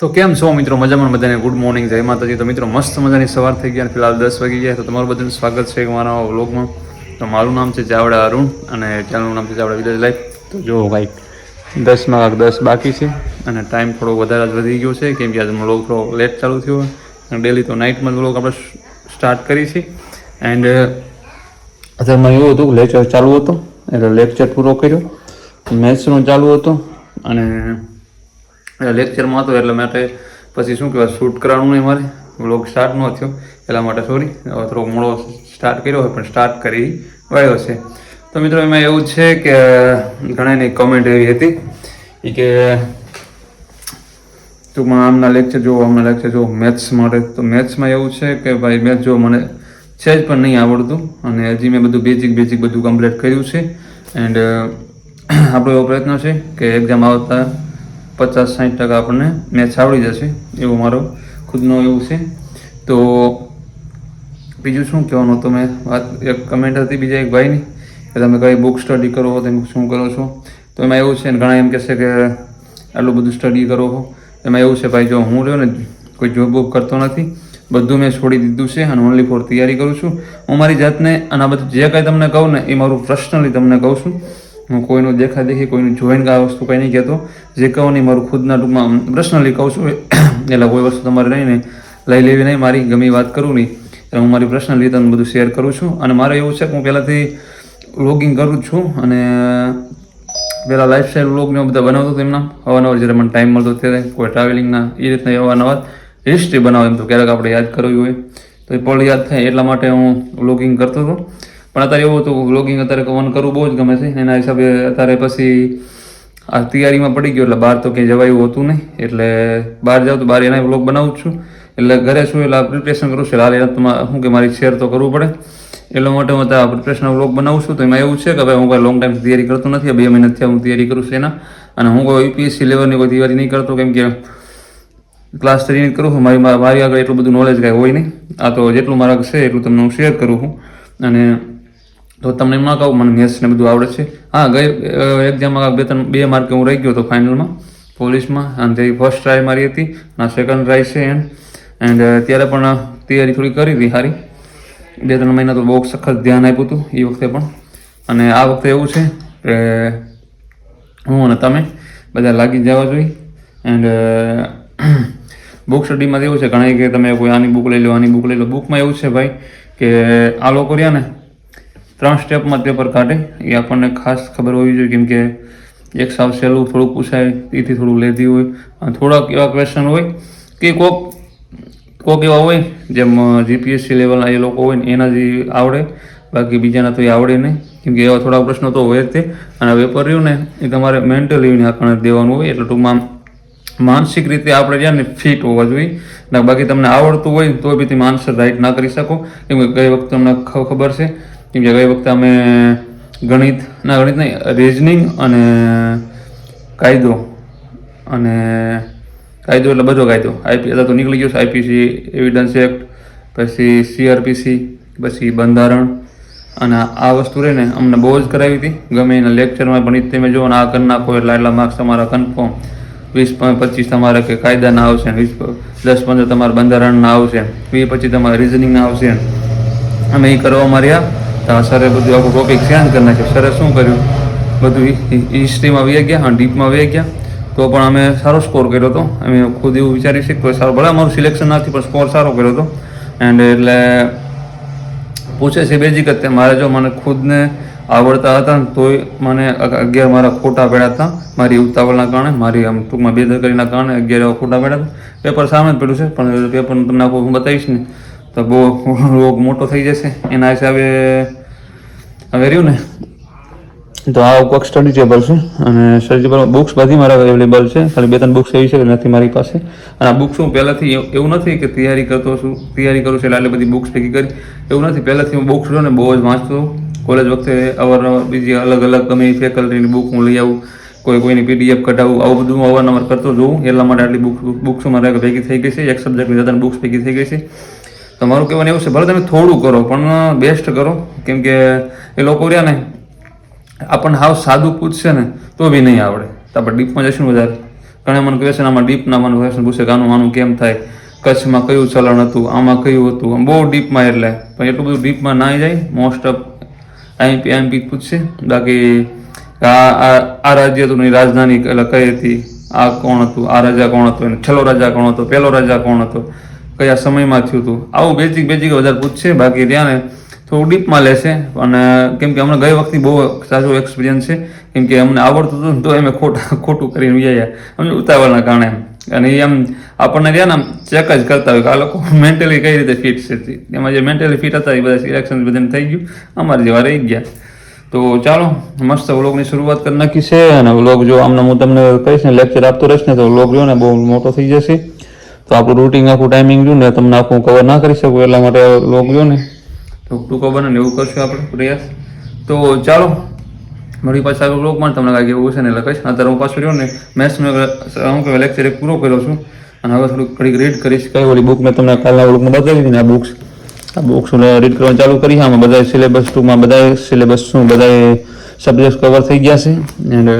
તો કેમ છો મિત્રો? મજામાં બધાને? ગુડ મોર્નિંગ જય માતાજી. તો મિત્રો, મસ્ત મજાની સવાર થઈ ગયા ફિલહાલ દસ વાગી ગયા તો તમારું બધાનું સ્વાગત છે મારા વ્લોગમાં. તો મારું નામ છે જાવડા અરુણ અને ચેનલનું નામ છે જાવડા વિલેજ લાઈફ તો જો ભાઈ, દસમાં દસ બાકી છે અને ટાઈમ થોડો વધારે જ વધી ગયો છે. કેમ કે આજે વ્લોગ થોડો લેટ ચાલુ થયો અને ડેલી તો નાઇટમાં વ્લોગ આપણે સ્ટાર્ટ કરી છે. એન્ડ અત્યારમાં એવું હતું લેક્ચર ચાલુ હતો. એટલે લેક્ચર પૂરો કર્યો. મેથ્સનો ચાલુ હતો. અને લેક્ચરમાં હતો એટલે માટે પછી શું કહેવાય શૂટ કરવાનું નહીં મારે. વ્લોગ સ્ટાર્ટ ન થયો. એટલા માટે સોરી થોડો મોડો સ્ટાર્ટ કર્યો હોય, પણ સ્ટાર્ટ કરી વાળ્યો છે. તો મિત્રો, એમાં એવું છે કે ઘણાની કમેન્ટ એવી હતી એ કે ટૂંકમાં આમના લેક્ચર જોવો, આમના લેક્ચર જો મેથ્સ માટે. તો મેથ્સમાં એવું છે કે ભાઈ મેથ્સ જો મને છે જ, પણ નહીં આવડતું. અને હજી મેં બધું બેઝિક બેઝિક બધું કમ્પ્લીટ કર્યું છે. એન્ડ આપણો એવો પ્રયત્ન છે કે એક્ઝામ આવતા પચાસ સાઠ ટકા આપણને મેચ આવડી જશે, એવું મારો ખુદનો એવું છે. તો બીજું શું કહેવાનું તો મેં? વાત, એક કમેન્ટ હતી બીજા એક ભાઈની, કે તમે કઈ બુક સ્ટડી કરો તમે શું કરો છો? તો એમાં એવું છે ને, ઘણા એમ કહેશે કે આટલું બધું સ્ટડી કરો છો. એમાં એવું છે, ભાઈ, જો હું રહ્યો ને, કોઈ જોબ બોબ કરતો નથી, બધું મેં છોડી દીધું છે અને ઓનલી ફોર તૈયારી કરું છું. હું મારી જાતને અને આ બધું જે કાંઈ તમને કહું ને, એ મારું પર્સનલી તમને કહું છું. હું કોઈનું દેખા દેખી, કોઈનું જોઈને આ વસ્તુ કંઈ નહીં કહેતો. જે કહું નહીં મારું ખુદના ટૂંકમાં પર્સનલી કહું છું. એટલે કોઈ વસ્તુ તમારે નહીં ને લઈ લેવી નહીં, મારી ગમે વાત કરું નહીં. એટલે હું મારી પર્સનલી તમને બધું શેર કરું છું. અને મારે એવું છે કે હું પહેલાંથી વ્લોગિંગ કરું છું. અને પહેલાં લાઇફસ્ટાઈલ વ્લોગને બધા બનાવતો હતો એમના. અવારનવાર જ્યારે મને ટાઈમ મળતો ત્યારે કોઈ ટ્રાવેલિંગના એ રીતના અવારનવાર હિસ્ટ્રી બનાવે એમ તો ક્યારેક આપણે યાદ કરવી હોય. તો એ પણ યાદ થાય એટલા માટે હું વ્લોગિંગ કરતો હતો. પણ અત્યારે એવું હતું વ્લોગિંગ અત્યારે ઓન કરવું બહુ જ ગમે છે. એના હિસાબે અત્યારે પછી આ તૈયારીમાં પડી ગયો એટલે બહાર તો ક્યાંય જવાયું હોતું નહીં. એટલે બહાર જાઉં તો બહાર એના વ્લોગ બનાવું છું. એટલે ઘરે છું એટલે પ્રિપરેશન કરું છું. હાલ એના શું કે મારી શેર તો કરવું પડે. એટલા માટે હું ત્યાં પ્રિપરેશન વ્લોગ બનાવું છું. તો એમાં એવું છે કે ભાઈ હું કોઈ લોંગ ટાઈમ તૈયારી કરતો નથી. આ બે મહિનાથી હું તૈયારી કરું છું એના. અને હું કોઈ યુપીએસસી લેવલની કોઈ તૈયારી નહીં કરતો. કેમ કે ક્લાસ થ્રીની કરું છું. મારી મારી આગળ એટલું બધું નોલેજ કાંઈ હોય નહીં. આ તો જેટલું મારા છે એટલું તમને હું શેર કરું છું. અને તો તમને એમાં કહું, મને મેથ્સ ને બધું આવડે છે. હા, ગઈ એક્ઝામમાં બે ત્રણ, બે માર્કે હું રહી ગયો હતો ફાઇનલમાં પોલીસમાં અને તે ફર્સ્ટ ટ્રાય મારી હતી અને સેકન્ડ ટ્રાય છે એન્ડ એન્ડ ત્યારે પણ તૈયારી થોડી કરી હતી સારી બે ત્રણ મહિના તો બહુ સખત ધ્યાન આપ્યું હતું એ વખતે પણ. અને આ વખતે એવું છે, કે હું અને તમે બધા લાગી જવા જોઈએ. એન્ડ બુક સ્ટડીમાં એવું છે ઘણા કે તમે કોઈ આની બુક લઈ લો, આની બુક લઈ લો. બુકમાં એવું છે ભાઈ, કે આ લોકો રહ્યા ને ત્રણ સ્ટેપમાં પેપર કાઢે. એ આપણને ખાસ ખબર હોવી જોઈએ કેમ કે એક સાવ સહેલું થોડુંક પૂછાય, એથી થોડું લેતી હોય. અને થોડાક એવા ક્વેશ્ચન હોય કે કોક કોક એવા હોય, જેમ જીપીએસસી લેવલના એ લોકો હોય ને, એના જે આવડે. બાકી બીજાના તો એ આવડે નહીં. કેમ કે એવા થોડા પ્રશ્નો તો હોય તે. અને પેપર રહ્યું ને એ તમારે મેન્ટલી આપણને દેવાનું હોય. એટલે ટૂંકમાં માનસિક રીતે આપણે જ્યાં ને ફિટ હોવા જોઈએ. ને બાકી તમને આવડતું હોય તો બી તમે આન્સર રાઈટ ના કરી શકો. કેમ કે ગઈ વખત તમને ખબર છે. કેમ કે ગઈ વખતે અમે ગણિત, ના, ગણિત નહીં રિઝનિંગ અને કાયદો અને કાયદો એટલે બધો કાયદો. આઈપી અત્યારે તો નીકળી ગયો છે આઈપીસી એવિડન્સ એક્ટ પછી સીઆરપીસી પછી બંધારણ. અને આ વસ્તુ રહે ને અમને બહુ જ કરાવી હતી. ગમે એના લેક્ચરમાં પણ તમે જુઓ ને આ કરી નાખો એટલે એટલા માર્ક્સ તમારા કન્ફર્મ વીસ પચીસ તમારા કે કાયદાના આવશે વીસ દસ, પંદર તમારા બંધારણના આવશે વીસ પચીસ તમારા રિઝનિંગના આવશે અમે એ કરવામાં રહ્યા તો સરે બધું આખું ટોપિક ચેન્જ કરી નાખ્યું. સરે શું કર્યું? બધું હિસ્ટ્રીમાં વહી ગયા અને ડીપમાં વહી ગયા. તો પણ અમે સારો સ્કોર કર્યો હતો. અમે ખુદ એવું વિચારી શકીએ કે સારો ભલે અમારું સિલેક્શન નથી પણ સ્કોર સારો કર્યો હતો. એન્ડ એટલે પૂછે છે બેઝિક જ તે. મારે જો મને ખુદને આવડતા હતા ને તોય મને અગિયાર મારા ખોટા પડ્યા હતા. મારી ઉતાવળના કારણે, મારી આમ ટૂંકમાં બેદરકારીના કારણે અગિયાર ખોટા પડ્યા હતા. પેપર સામે જ પડ્યું છે, પણ પેપર તમને આખું હું બતાવીશ ને. તો બહુ રોગ મોટો થઈ જશે. એના હિસાબે હવે રહ્યું ને? તો આ કોક સ્ટડી ટેબલ છે. અને સ્ટડી બુક્સ બધી મારા અવેલેબલ છે. ખાલી બે ત્રણ બુક્સ એવી છે કે નથી મારી પાસે. અને આ બુક્સ હું પહેલાંથી એવું નથી કે તૈયારી કરતો છું. તૈયારી કરું છું એટલે આટલી બધી બુક્સ ભેગી કરી. એવું નથી. પહેલાંથી હું બુક્સ ને બહુ જ વાંચતો. કોલેજ વખતે અવારનવાર બીજી અલગ અલગ ગમે ફેકલ્ટીની બુક હું લઈ આવું. કોઈ કોઈની પીડીએફ કઢાવું. આવું બધું હું અવારનવાર કરતો જોઉં. એટલા માટે આટલી બુક બુક્સ મારા ભેગી થઈ ગઈ છે. એક સબ્જેક્ટની બધા બુક્સ ભેગી થઈ ગઈ છે. તો મારું કહેવાનું એવું છે, ભલે તમે થોડું કરો, પણ બેસ્ટ કરો. કેમ કે એ લોકો રહ્યા ને, આપણને હાવ સાદું પૂછશે ને, તો બી નહીં આવડે. તો આપણે ડીપમાં જઈશું વધારે. ઘણા મને ક્વેશ્ચન આમાં ડીપના મને ક્વેશ્ચન પૂછે આનું આનું કેમ થાય? કચ્છમાં કયું ચલણ હતું? આમાં કયું હતું? આમ બહુ ડીપમાં એટલે. પણ એટલું બધું ડીપમાં ના જાય. મોસ્ટ ઓફ આઈએમપી આઈએમપી પૂછશે. બાકી આ રાજ્ય હતું રાજધાની એટલે કઈ હતી? આ કોણ હતું? આ રાજા કોણ હતો? છેલ્લો રાજા કોણ હતો? પહેલો રાજા કોણ હતો? કયા સમયમાં થયું હતું? આવું બેઝિક બેઝિક વધારે પૂછશે. બાકી ત્યાં થોડું ડીપમાં લેશે. અને કેમ કે અમને ગઈ વખતે બહુ સારો એક્સપિરિયન્સ છે. કેમ કે અમને આવડતું હતું તો અમે ખોટા, ખોટું કરીને ગયા અમને ઉતાવળના કારણે અને એ એમ આપણને ત્યાં ને ચેક જ કરતા હોય કે આ લોકો મેન્ટલી કઈ રીતે ફિટ છે એમાં જે મેન્ટલી ફિટ હતા એ બધા સિલેક્શન બધાને થઈ ગયું. અમારી જેવા રહી ગયા. તો ચાલો, મસ્ત વ્લોગની શરૂઆત કરી નાખી છે. અને વ્લોગ જો આમને હું તમને કહીશ ને લેક્ચર આપતો રહીશ ને તો વ્લોગ જો ને બહુ મોટો થઈ જશે. તો આપણું રૂટિંગ આખું ટાઈમિંગ જો ને, તમને આખું કવર ના કરી શકું એટલા માટે લોક જો ને. તો ટૂંકો બને ને એવું કરશું આપણે, પ્રયાસ. તો ચાલો મારી પાસે આગળ પણ તમને કાંઈક એવું છે ને લખાઈશ અત્યારે હું પાછું રહ્યો ને, મેથ્સનો હું કહેવાય લેક્ચર એક પૂરો કર્યો છું. અને હવે થોડુંક ઘડીક રીડ કરીશ. કઈ વળી બુક મેં તમને કાલના વ્લોગમાં બતાવી હતી આ બુક્સ આ બુક્સ રીડ કરવાનું ચાલુ કરી. આમાં બધા સિલેબસ ટુમાં બધા સિલેબસ શું બધા સબ્જેક્ટ કવર થઈ ગયા છે. એન્ડ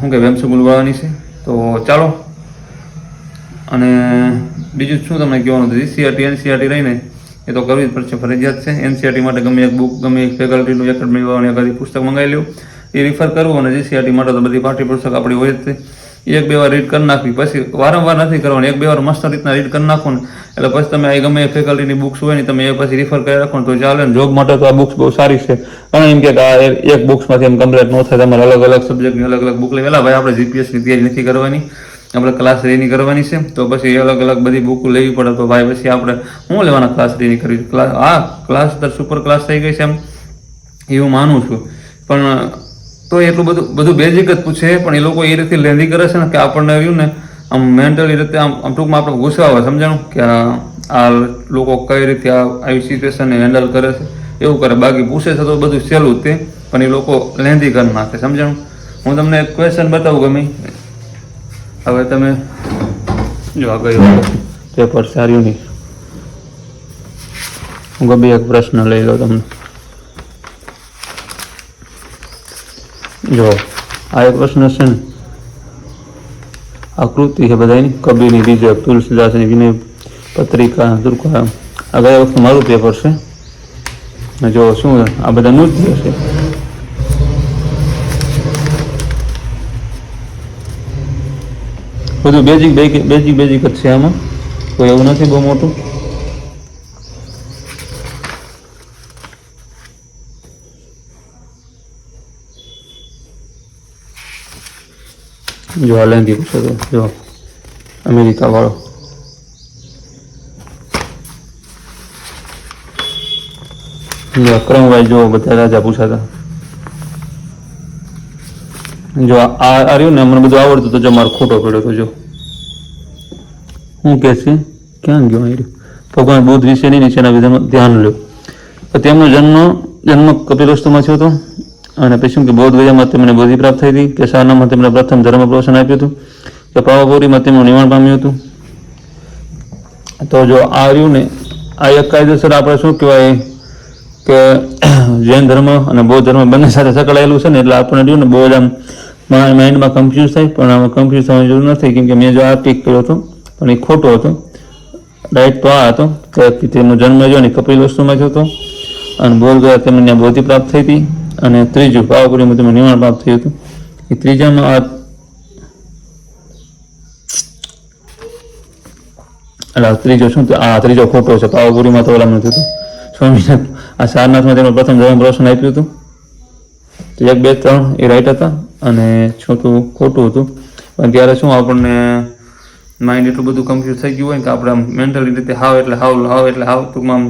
શું કે વેમસુ બોલવાની છે? તો ચાલો. અને બીજું શું તમને કહેવાનું હતું સીઆરટી એનસીઆરટી રહીને એ તો કરવી જ પડશે, ફરજિયાત છે. એનસીઆરટી માટે ગમે એક બુક ગમે એક ફેકલ્ટીનું એકેડમી વાળાને એકાદી પુસ્તક મંગાવી લ્યો. એ રિફર કરવું અને જીસીઆરટી માટે તો બધી પાઠ્યપુસ્તક આપણી હોય જ છે. એક બે વાર રીડ કરી નાખવી. પછી વારંવાર નથી કરવાની. એક બે વાર મસ્ત રીતના રીડ કરી નાખો ને. એટલે પછી તમે આ ગમે એ ફેકલ્ટીની બુક્સ હોય ને, તમે એ પછી રિફર કરી રાખો તો ચાલે ને. જોબ માટે તો આ બુક્સ બહુ સારી છે. અને એમ કે આ એક બુક્સમાંથી એમ કમ્પ્લેટ ન થાય. તમારે અલગ અલગ સબ્જેક્ટની અલગ અલગ બુક લેવેલા ભાઈ, આપણે જીપીએસની તૈયારી નથી કરવાની. આપણે ક્લાસ રેની કરવાની છે. તો પછી અલગ અલગ બધી બુક લેવી પડે. તો ભાઈ, પછી આપણે હું લેવાના ક્લાસ રેની કરવી ક્લાસ હા ક્લાસ તો સુપર ક્લાસ થઈ ગઈ છે એમ. એવું માનું છું. પણ તો એટલું બધું બધું બેઝિક જ પૂછે, પણ એ લોકો એ રીતે લેન્ધી કરે છે ને કે આપણને આવ્યું ને, આમ મેન્ટલી રીતે આમ આમ ટૂંકમાં આપણે ગુસ્સો આવે સમજાણું કે આ લોકો કઈ રીતે આ આવી સિચ્યુએશનને હેન્ડલ કરે છે. એવું કરે. બાકી પૂછે છે તો બધું સહેલું તે, પણ એ લોકો લેન્ધી કરી નાખે. સમજાણું? હું તમને એક ક્વેશ્ચન બતાવું ગમે? હવે તમે જો આ ગયો પેપર સારું નહીં. હું ગમે એક પ્રશ્ન લઈ લો તમને. જો, આ એક પ્રશ્ન છે ને. આકૃતિ છે બધાની કબીરની બીજક તુલસીદાસની વિનય પત્રિકા દુર્કા આ ગયા વખતે મારું પેપર છે. ને જો શું આ બધા નૃત્ય છે. બધું બેઝિક બેઝિક બેઝિક જ છે આમાં. કોઈ એવું નથી બહુ મોટું. જો આ લેંધી પૂછો તો, જો અમેરિકા વાળો જો અક્રમભાઈ જો બધા રાજા પૂછાતા. જો આ આ રહ્યું ને, મને બધું આવડતું તો જો મારો ખોટો પડ્યો તો જો. હું કે છે, ક્યાં ગયો રહ્યો? ભગવાન બુદ્ધ વિશેની નીચેના વિધાનમાં ધ્યાન લ્યો. તેમનો જન્મ જન્મ કપિલવસ્તુમાં થયો હતો. અને પછી શું કે બૌદ્ધ ગયામાં તેમને બોધિ પ્રાપ્ત થઈ હતી કે સારનામાં તેમણે પ્રથમ ધર્મ પ્રવચન આપ્યું હતું કે પાવાપુરીમાં તેમનું નિર્માણ પામ્યું હતું. તો જો આ રહ્યું ને આ એક કાયદેસર આપણે શું કહેવાય કે જૈન ધર્મ અને બૌદ્ધ ધર્મ બંને સાથે સંકળાયેલું છે ને એટલે આપણને રહ્યું ને બહુ જ આમ માઇન્ડમાં કન્ફ્યુઝ થાય, પણ આમાં કન્ફ્યુઝ થવાની જરૂર નથી, કેમ કે મેં જો આ પીક કર્યો હતો, પણ એ ખોટો હતો. રાઈટ તો આ હતો, કે તેમનો જન્મ જો ને કપિલ વસ્તુમાં થયો હતો, અને બોલ ગયા તેમને બોધિ પ્રાપ્ત થઈ હતી. અને ત્રીજું પાવાપુરીમાં તેમને નિર્માણ પ્રાપ્ત થયું હતું. એ ત્રીજામાં આ એટલે ત્રીજો શું આ ત્રીજો ખોટો છે પાવાપુરીમાં તો ઓલામાં હતું. સ્વામિનાથ આ સારનાથમાં તેમણે પ્રથમ ધર્મ પ્રવચન આપ્યું હતું. તો એક, બે, ત્રણ એ રાઈટ હતા અને છોટું ખોટું હતું. પણ ત્યારે શું આપણને માઇન્ડ એટલું બધું કન્ફ્યુઝ થઈ ગયું હોય કે આપણે આમ મેન્ટલી રીતે હાવ એટલે હાવ હાવ એટલે હાવ ટૂંકમાં આમ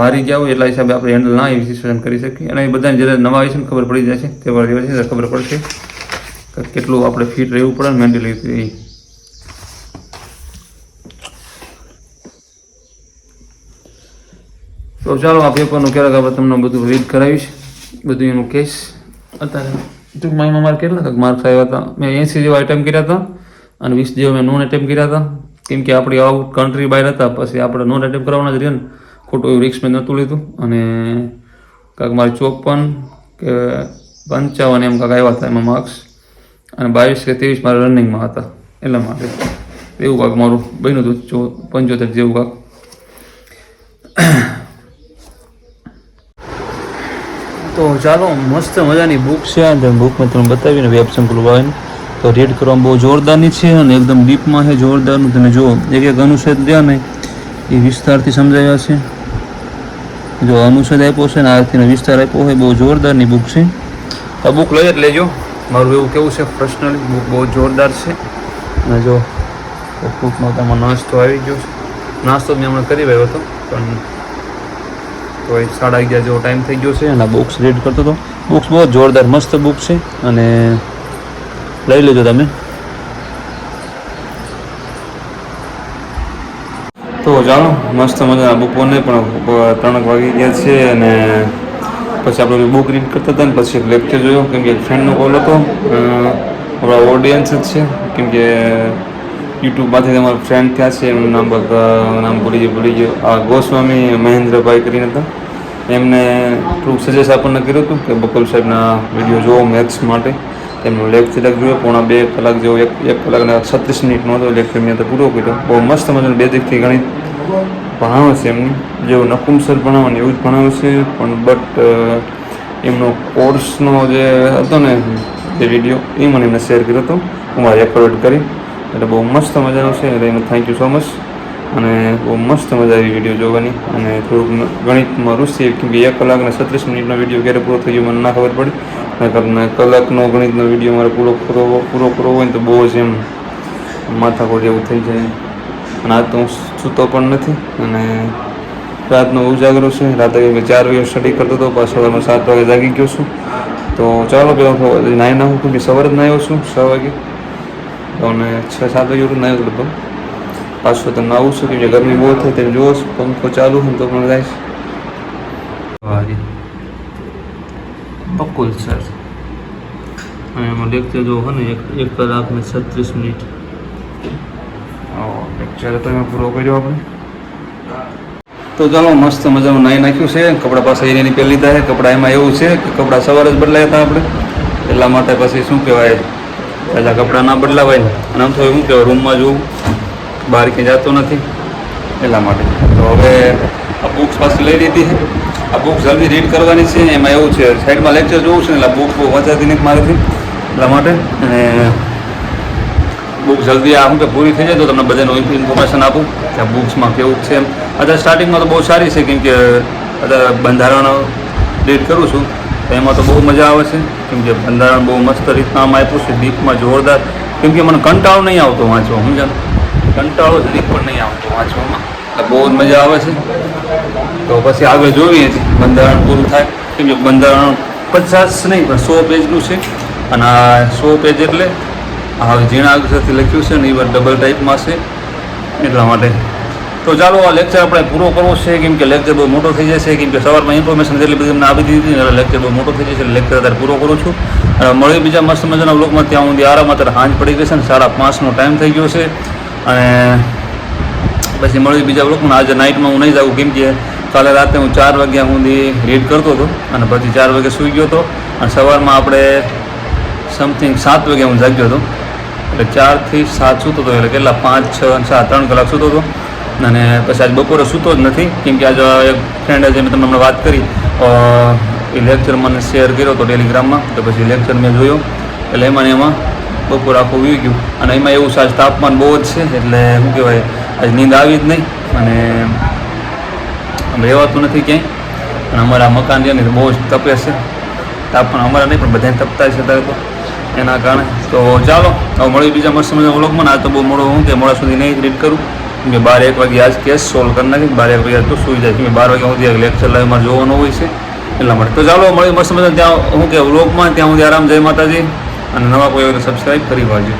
હારી ગયા હોય એટલા હિસાબે આપણે હેન્ડલ ના એવી સિચ્યુએશન કરી શકીએ. અને એ બધાને જ્યારે નવા આવીશું ખબર પડી જશે તે વાર દિવસે ખબર પડશે કે કેટલું આપણે ફિટ રહેવું પડે મેન્ટલી એ. તો ચાલો આ પેપરનું ક્યારેક આપણે તમને બધું રીડ કરાવીશ. બધું એનું કેસ અત્યારે ટૂંકમાં એમાં મારે કેટલા? માર્ક્સ આવ્યા હતા. મેં એંસી જેવા એટેમ્પ કર્યા હતા અને વીસ જેવા મેં નોન એટેમ્પ કર્યા હતા. કેમ કે આપણી આઉટ કન્ટ્રી બહાર હતા પછી આપણે નોન એટેમ્પ કરવાના જ રહ્યા ને. ખોટું એવું રિક્સ મેં નહોતું લીધું. અને કાંક મારે ચોપન કે પંચાવન એમ કાંક આવ્યા હતા એમાં માર્ક્સ અને બાવીસ કે ત્રેવીસ મારા રનિંગમાં હતા. એટલા માટે એવું કાંક મારું બન્યું હતું, ચો, પંચોતેર જેવું કાંક. તો ચાલો, મસ્ત મજાની બુક છે અને બુકમાં તમને બતાવીને વેબ સંકુલ વાવીને તો રીડ કરવામાં બહુ જોરદારની છે અને એકદમ ડીપમાં છે જોરદારનું. તમે જુઓ એક એક અનુચ્છેદ રહ્યા ને, એ વિસ્તારથી સમજાવ્યા છે. જો અનુચ્છેદ આપ્યો છે ને આરતીનો વિસ્તાર આપ્યો હોય, બહુ જોરદારની બુક છે. આ બુક લઈ જ લેજો. મારું એવું કેવું છે પર્સનલી બુક બહુ જોરદાર છે. અને જો બુકમાં તમારો નાસ્તો આવી ગયો છે. નાસ્તો મેં હમણાં કરી રહ્યો હતો, પણ તો એ સાડા અગિયાર જેવો ટાઈમ થઈ ગયો છે અને બુક્સ રીડ કરતો હતો. બુક્સ બહુ જોરદાર, મસ્ત બુક છે. અને લઈ લેજો તમે. તો ચાલો મસ્ત મજા બપોરને પણ ત્રણ વાગી ગયા છે અને પછી આપણે બુક રીડ કરતા હતા ને પછી એક લેક્ચર જોયો. કેમ કે ફ્રેન્ડનો કોલ હતો. આપણા ઓડિયન્સ જ છે. કેમ કે યુટ્યુબમાંથી તમારા ફ્રેન્ડ થયા છે. એમનું નામ નામ ભૂલી ગયું ભૂલી ગયું. આ ગોસ્વામી મહેન્દ્રભાઈ કરીને હતા. એમને થોડુંક સજેસ્ટ આપણને કર્યું હતું કે બકુલ સાહેબના વીડિયો જોવો મેથ્સ માટે. તેમનો લેક્ચર જોયો. પોણા બે કલાક જેવો, એક એક કલાકના છત્રીસ મિનિટનો હતો. લેક્ચર મેં પૂરો કર્યો. બહુ મસ્ત મજાનું બેઝિકથી ગણિત ભણાવે છે એમને જેવું નકુમ સર ભણાવે એવું જ ભણાવે છે, પણ બટ એમનો કોર્સનો જે હતો ને, જે વીડિયો એ મને એમને શેર કર્યો હતો. હું મારે રેકોર્ડ કરી. એટલે બહુ મસ્ત મજાનો છે. એટલે એનું થેન્ક યુ સો મચ અને બહુ મસ્ત મજા આવી વીડિયો જોવાની. અને થોડુંક ગણિતમાં રૂસી કેમ કે એક કલાક અને છત્રીસ મિનિટનો વીડિયો ક્યારે પૂરો થઈ ગયો, મને ના ખબર પડી. અને કલાકનો ગણિતનો વીડિયો મારે પૂરો પૂરો પૂરો કરવો હોય તો બહુ જ એમ માથાકોટ જેવું થઈ જાય. અને આજ તો હું સૂતો પણ નથી અને રાતનો ઉજાગરો છે. રાતે મેં ચાર વાગે સ્ટડી કરતો હતો. પાછો તમે સાત વાગે જાગી ગયો છું. તો ચાલો પેલો નાહી નાહું કેમ કે સવારે જ નાહ્યો છું છ વાગે. તો અને છ સાત વાગે ઉઠું નાહ્યો લગભગ. પાછું તો નાવું છું કે ગરમી બહુ થાય તેમ છો. પંખો ચાલુ હું તો પણ જાય બકુલ સર અને એમાં લેક્ચર જો હોય ને, એક એક કલાક ને છત્રીસ મિનિટ. લેક્ચર તો એમાં પૂરો કર્યો આપણે. તો ચાલો, મસ્ત મજાનું નાહી નાખ્યું છે. કપડાં પાસે એની પહેલી લીધા છે. કપડાં એમાં એવું છે કે કપડાં સવારે જ બદલાયા હતા આપણે. એટલા માટે પછી શું કહેવાય? પહેલાં કપડાં ના બદલાવાય. અને આમ તો શું કહેવાય? રૂમમાં જોવું, બહાર ક્યાંય જતો નથી. એટલા માટે. તો હવે આ બુક્સ પાછી લઈ લીધી છે. આ બુક જલ્દી રીડ કરવાની છે. એમાં એવું છે સાઈડમાં લેક્ચર જોવું છે. એટલે બુક વાંચાતી નથી મારેથી. એટલા માટે. અને બુક જલ્દી આ કે પૂરી થઈ જાય તો તમને બધાનું ઇન્ફોર્મેશન આપું કે બુક્સમાં કેવું છે એમ. અત્યારે સ્ટાર્ટિંગમાં તો બહુ સારી છે, કેમ કે, અત્યારે બંધારણ રીડ કરું છું. તો એમાં તો બહુ મજા આવે છે, કેમ કે બંધારણ બહુ મસ્ત રીતના આમ આપ્યું છે દીપમાં જોરદાર. કેમ કે મને કંટાળો નહીં આવતો વાંચવા સમજાણ કંટાળો દીપ પણ નહીં આવતો વાંચવામાં. બહુ જ મજા આવે છે. તો પછી આગળ જોઈએ બંધારણ પૂરું થાય. કેમ કે બંધારણ પચાસ નહીં, પણ સો પેજનું છે. અને આ સો પેજ એટલે આ ઝીણા અક્ષરથી લખ્યું છે ને એ ડબલ ટાઈપમાં છે. એટલા માટે. તો ચાલો, આ લેક્ચર આપણે પૂરો કરવો છે. કેમ કે લેક્ચર બહુ મોટો થઈ જશે, કેમ કે સવારમાં ઇન્ફોર્મેશન જેટલી બધી તમને આપી દીધી એટલે લેક્ચર બહુ મોટો થઈ જશે, એટલે લેક્ચર અત્યારે પૂરો કરું છું. અને મળી બીજા મસ્ત મજાના બ્લોકમાં ત્યાં સુધી આરામ અત્યારે હાંજ પડી ગઈ છે ને સાડા પાંચનો ટાઈમ થઈ ગયો છે. અને પછી મળી બીજા બ્લોકમાં આજે નાઇટમાં હું નહીં જાઉં, કેમ કે કાલે રાતે હું ચાર વાગ્યા સુધી રીડ કરતો હતો. અને પછી ચાર વાગે સૂઈ ગયો હતો. અને સવારમાં આપણે સમથિંગ સાત વાગે હું જાગ્યો હતો. એટલે ચારથી સાત સૂતો હતો, એટલે કેટલા? પાંચ, છ સાત, ત્રણ કલાક સૂતો હતો. અને પછી આજ બપોરે સૂતો જ નથી, કેમ કે આજે એક ફ્રેન્ડ જે મેં તમને હમણાં વાત કરી. એ લેક્ચર મને શેર કર્યો હતો ટેલિગ્રામમાં તો પછી લેક્ચર મેં જોયો. એટલે એમાં એમાં બપોર આખું વી ગયું. અને એમાં એવું સાજ તાપમાન બહુ જ છે, એટલે શું કહેવાય, આજે નીંદ આવી જ નહીં. અને રહેવાતું નથી ક્યાંય. અને અમારા મકાન છે ને, બહુ જ તપે છે. તાપમાન અમારા નહીં, પણ બધાને તપતા છે અત્યારે તો. એના કારણે. તો ચાલો, હવે મળી બીજા મસ્ત મજા વ્લોગમાં. આ તો બહુ મોડો હું કે મોડા સુધી નહીં રીડ કરું. મેં બાર એક વાગે આજ કેસ સોલ્વ કરી નાખી બાર એક વાગે તો સુઈ જાય. મેં બાર વાગ્યા સુધી લેક્ચર લાઈવ મારે જોવાનું હોય છે એટલા માટે. તો ચાલો મળી મસ્ત મજા ત્યાં, હું કે વ્લોગમાં, ત્યાં સુધી આરામ, જય માતાજી. અને નવા કોઈ સબસ્ક્રાઈબ કરી વાંચજો